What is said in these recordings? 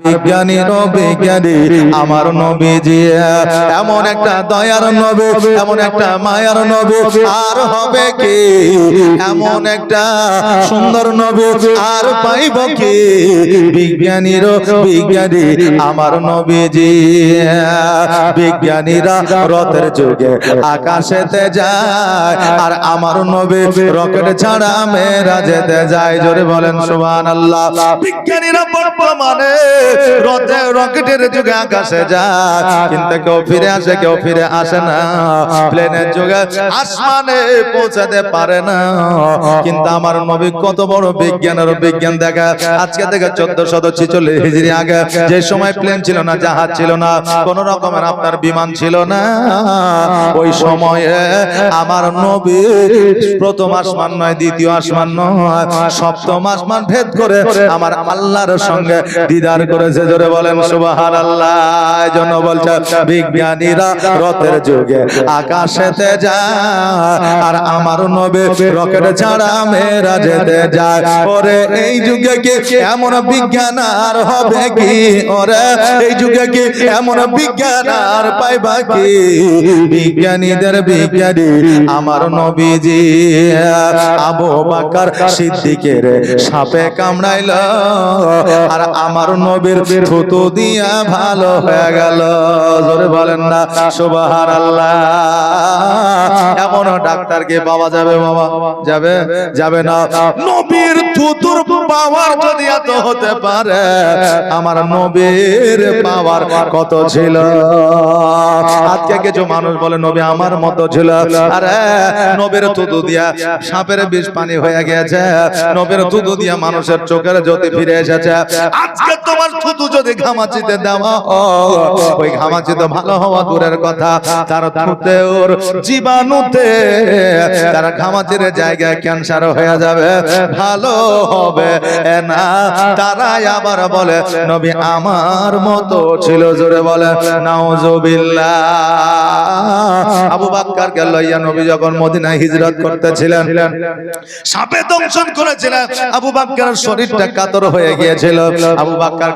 বিজ্ঞানীর বিজ্ঞানী আমার নবীজি, এমন একটা দয়ার নবী, এমন একটা মায়ার নবী, আর হবে কি? এমন একটা সুন্দর নবী, আর পাইব কি? বিজ্ঞানীর বিজ্ঞানী, আমার নবীজি, বিজ্ঞানীরা রথের যুগে আকাশেতে যায়, আর আমার নবী রকেট ছাড়া মেয়েরা যেতে যায়। জোরে বলেন সুবহান আল্লাহ বিজ্ঞানীরা বর্তমানে রথে রকেটের যুগে আকাশে যায়। কিন্তু কেউ ফিরে আসে, কেউ ফিরে আসে না। প্লেনের যুগে আসমানে পৌঁছাতে পারে না। কিন্তু আমার নবী কত বড় বিজ্ঞান দেখা। আজকে চোদ্দ শত ছিচল্লিশ হিজড়ি আগে যে সময় প্লেন ছিল না, জাহাজ ছিল না, কোন রকমের আপনার বিমান ছিল না। ওই সময়ে আমার নবী প্রথম আসমান নয়, দ্বিতীয় আসমান নয়, সপ্তম আসমান ভেদ করে আমার আল্লাহর সঙ্গে দিদার করেছে জোরে বলেন সুবাহান আল্লাহ জন্য বলছে, বিজ্ঞানীরা রথের যুগে আকাশেতে যায় আর আমার নবী রকেট ছাড়া মেয়েরা যেতে যায়। ওরে, এই যুগে কি এমন বিজ্ঞান আর হবে কি? ওরে, এই যুগে কি এমন বিজ্ঞান আর পাইবা কি? বিজ্ঞানীদের বিজ্ঞানী আমার নবীজি, আবু বাকার সিদ্দিকের সাপে কামড়াইল আর আমার নবীর থুতু দিয়া ভালো হয়ে গেল। জোরে বলেন না সুবহান আল্লাহ এমন ডাক্তারকে পাওয়া যাবে বাবা? যাবে? যাবে? না। নবীর থুতুর পাওয়ার যদি এত হতে পারে আমার নবীর পাওয়ার কত ছিল? আজকে কিছু মানুষ বলে নবী আমার মতো ছিল। আরে নবীর থুতু দিয়া সাপের বিষ পানি হয়ে গেছে নবীর থুতু দিয়া মানুষের চোখের জ্যোতি ফিরে এসেছে। আজকে তোমার থুতু যদি ঘামাচিতে দেওয়া ওই ঘামাচিতে ভালো হওয়া দূরের কথা। তার থুতে ওর জীবাণুতে তার ঘামাচির জায়গায় ক্যান্সার হয়ে যাবে। ভালো হবে না। তারাই আবার বলে নবী আমার মতো ছিল জোরে বলে নাউজুবিল্লাহ। আবু বাক্কারকে লইয়া নবী যখন মদিনায় হিজরত করতেছিলেন সাপে দংশন করেছিলেন। আবু বাক্কার শরীরটা কাতর হয়ে গিয়েছিল। আবু বাক্কার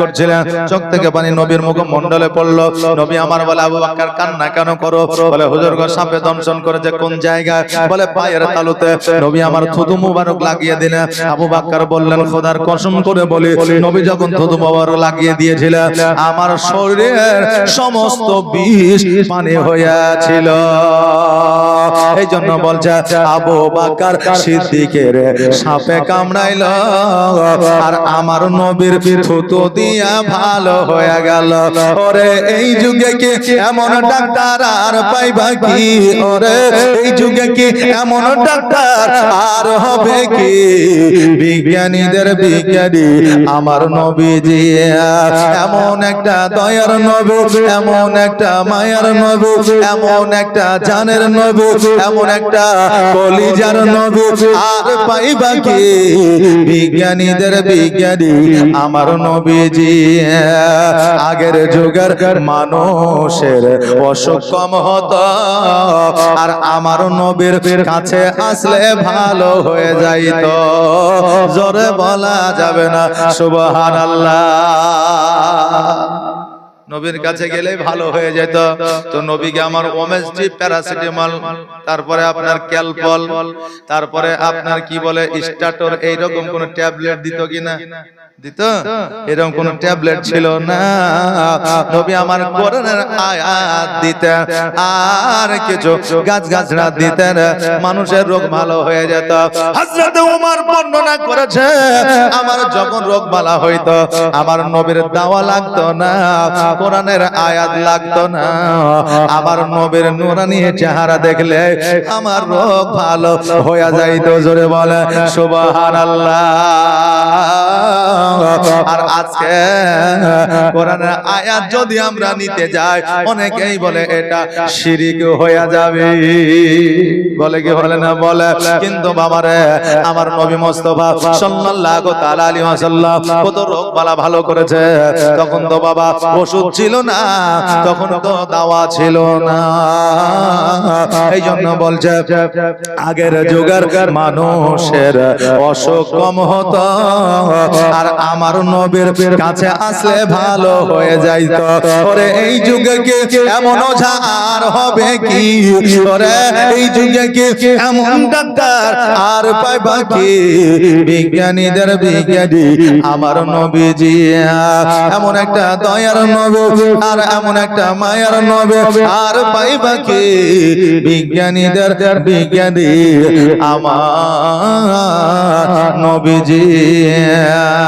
করছিলেন। চোখ থেকে পানি নবীর মুখ মন্ডলে পড়ল। নবী আমার বলে, আবু বাক্কার কান্না কেন করো? বলে, হুজুর গো, সাপে দংশন কোন জায়গায়? বলে, পায়ের তালুতে। নবী আমার থুতু মুবারক লাগিয়ে দিলেন। আবু বাক্কার বললেন, খোদার কসম করে বলি, নবী যখন থুতু মুবারক লাগিয়ে দিয়েছিলেন, আমার শরীরের সমস্ত বিষ পানি হইয়াছিল। এই জন্য বলছে আবু বাকার সিদ্দিকের সাপে কামড়াইল। আর আমার নবীর থুতু দিয়া ভালো হয়ে গেল। ওরে এই যুগে কি এমন ডাক্তার আর পাইবা কি? ওরে এই যুগে কি এমন ডাক্তার আর হবে কি? বিজ্ঞানীদের বিজ্ঞানী আমার নবীজি এমন একটা দয়ার নবী এমন একটা মায়ার নবী এমন একটা জানের নবী এমন একটা কলিজার নবী আর পাইবা কি? বিজ্ঞানীদের বিজ্ঞানী আমার নবীজি। আগের যুগের মানুষের অসুখ কম হতো আর আমার নবীর কাছে আসলে ভালো হয়ে যাইত। জোরে বলা যাবে না সুবহান আল্লাহ নবীর কাছে গেলে ভালো হয়ে যেত। তো নবীকে আমার ওমেস্টি প্যারাসিটামল তারপরে আপনার ক্যালপল তারপরে আপনার কি বলে স্টার্টর এইরকম কোন ট্যাবলেট দিত কিনা? দিত? এরকম কোন ট্যাবলেট ছিল না। নবী আমার কোরআনের আয়াত দিতেন। আর কিছু গাছ গাছড়া দিতেন। মানুষের রোগ ভালো হয়ে যেত। হযরত ওমর বর্ণনা করেছে, আমার যখন রোগ ভালো হইতো, আমার নবীর দাওয়া লাগতো না, কোরআনের আয়াত লাগতো না। আমার নবীর নুরানি চেহারা দেখলে আমার রোগ ভালো হয়ে যাইতো, জোরে বলে সুবহানাল্লাহ। আর আজকে কোরআনের আয়াত যদি আমরা নিতে যাই, অনেকেই বলে এটা শিরিক হয়ে যাবে। বলে কি বলে না? বলে, কিন্তু বাবারে, আমার নবী মোস্তফা সাল্লাল্লাহু তাআলা আলাইহি ওয়াসাল্লাম কত রোগ বালা ভালো করেছে। তখন তো বাবা ওষুধ ছিল না, তখন তো দাওয়া ছিল না। এই জন্য বলছে, আগের যুগের মানুষের অসুখ কম হতো, আর আমার নবীর কাছে আসলে ভালো হয়ে যাইতো। ওরে, এই যুগে কি এমন ঝাড় হবে কি? ওরে, এই যুগে কি এমন ডাক্তার আর পাইবা কি বিজ্ঞানীদের বিজ্ঞানী আমার নবীজি। এমন একটা দয়ার নবী আর এমন একটা মায়ার নবী আর পাইবা কি বিজ্ঞানীদের বিজ্ঞানী আমার নবীজি।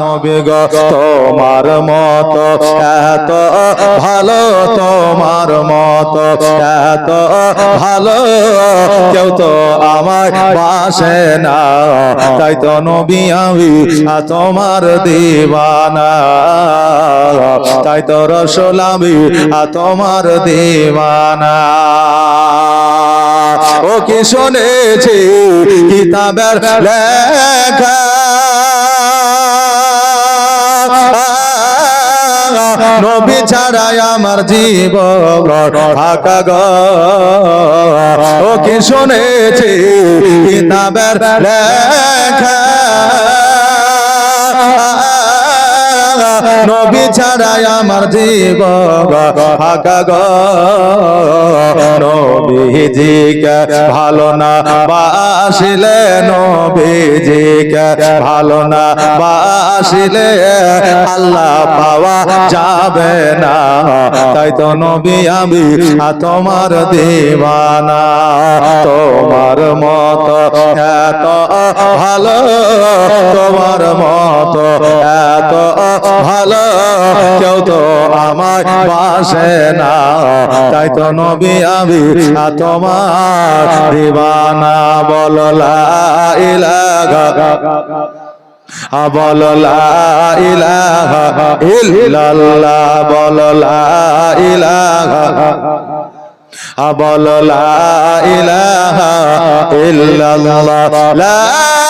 নবী গো তোমার মত, এত ভালো তোমার মত, এত ভালো কেউ তো আমার বাসে না। তাই তো নবী আমি তোমার দিবানা। তাই তো রসল আমি তোমার দিবানা। ও কি শুনেছি কিতাবের লেখা? নবী ছাড়াই আমার জীব ফাঁকা গ। ও কি শুনেছি কিতাবের লেখা? নবী ছাড়াই আমার জীব ফাঁকা গ। ভালো না বাসিলে নবীজিকে ভালো না বাসিলে আল্লাহ পাওয়া যাবে না। তাই তো নবী আমি তোমার দিবানা। তোমার মত এত ভালো, তোমার মত এত ভালো। কেউ তো আমার বাসে না। তাই তো নবী আমি তোমার দিবানা। বললা ইলাগা বল ইলাহা ইল্লাল্লাহ। বল ইলাহা বল ইলাহা ইল্লাল্লাহ।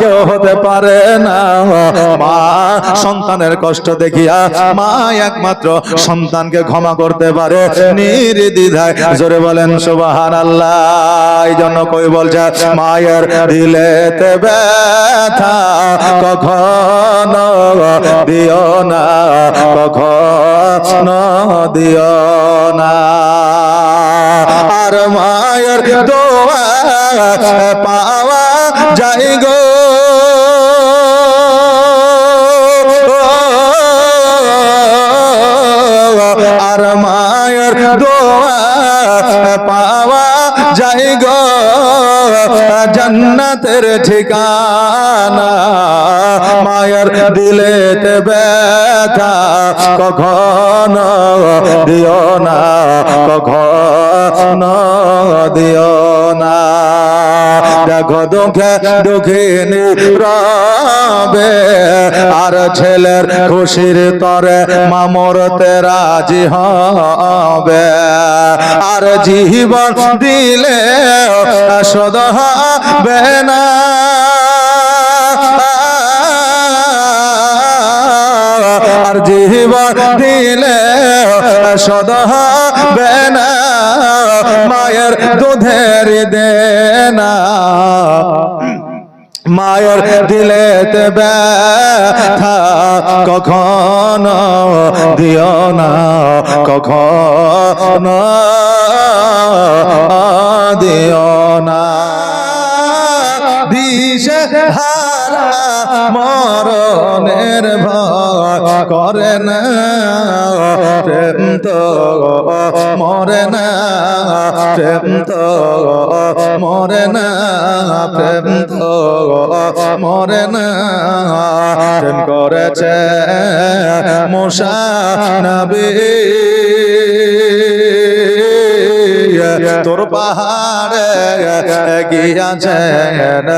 কেউ হতে পারে না। মা, সন্তানের কষ্ট দেখিয়া মা একমাত্র সন্তানকে ক্ষমা করতে পারে। নির্দ্বিধায় জোরে বলেন সুবাহান আল্লাহ এই জন্য কই বলছে, মায়ের দিলেতে ব্যথা কখনো দিও না, কখনো দিও না। জান্নাতের ঠিকানা। মায়ের দিলেতে ব্যথা কখন দিও না কখন দিও না। দেখো দুঃখে দুঃখিনী রবে। আর ছেলের খুশির তরে মামরতে রাজি হবে। আর জীবন দিলে সদ হবে না। আর জীবন দিলে সদ হবে না মায়ের দুধের দেনা। মায়ের দিলেতে ব্যথা কখন দিও না, কখনো করে না, প্রেম মরে না, প্রেম তো মরে না, প্রেম তো মরে না। প্রেম করেছে মশা নবী। তোর পাহাড়ে গিয়াছেন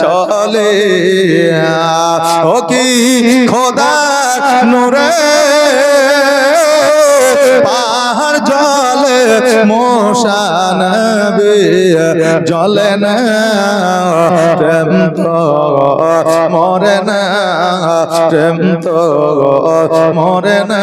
চলে ও কি খোদা নূরে পাহাড় জলে মোশান জলে মরে না মরে না।